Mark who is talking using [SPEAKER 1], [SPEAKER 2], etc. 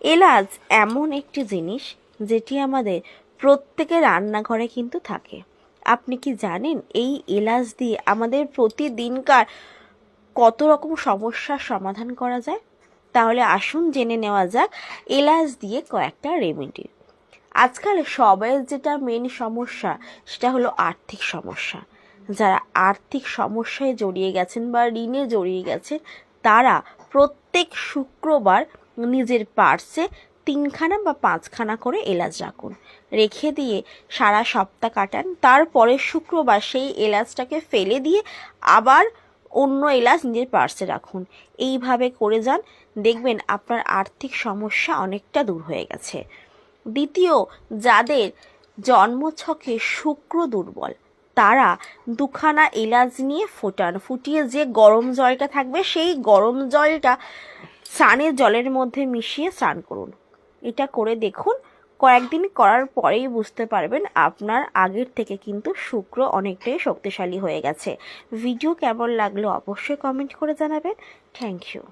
[SPEAKER 1] এলাচ এমন একটি জিনিস যেটি আমাদের প্রত্যেকের রান্নাঘরে কিন্তু থাকে। আপনি কি জানেন এই এলাচ দিয়ে আমাদের প্রতিদিনকার কত রকম সমস্যার সমাধান করা যায়? তাহলে আসুন জেনে নেওয়া যাক এলাচ দিয়ে কয়েকটা রেমেডি। আজকাল সবাইয়ের যেটা মেন সমস্যা, সেটা হলো আর্থিক সমস্যা। যারা আর্থিক সমস্যায় জড়িয়ে গেছেন বা ঋণে জড়িয়ে গেছেন, তারা প্রত্যেক শুক্রবার নিজের পার্সে তিনখানা বা পাঁচখানা করে এলাচ রাখুন। রেখে দিয়ে সারা সপ্তাহ কাটান। তারপরে শুক্রবার সেই এলাচটাকে ফেলে দিয়ে আবার অন্য এলাচ নিজের পার্সে রাখুন। এইভাবে করে যান। দেখবেন আপনার আর্থিক সমস্যা অনেকটা দূর হয়ে গেছে। দ্বিতীয়, যাদের জন্মছকে শুক্র দুর্বল, তারা দুখানা এলাচ নিয়ে ফোটান। ফুটিয়ে যে গরম জলটা থাকবে, সেই গরম জলটা স্নানের জলের মধ্যে মিশিয়ে স্নান করুন। এটা করে দেখুন, কয়েকদিন করার পরেই বুঝতে পারবেন আপনার আগের থেকে কিন্তু শুক্র অনেকটাই শক্তিশালী হয়ে গেছে। ভিডিও কেমন লাগল অবশ্যই কমেন্ট করে জানাবেন। Thank you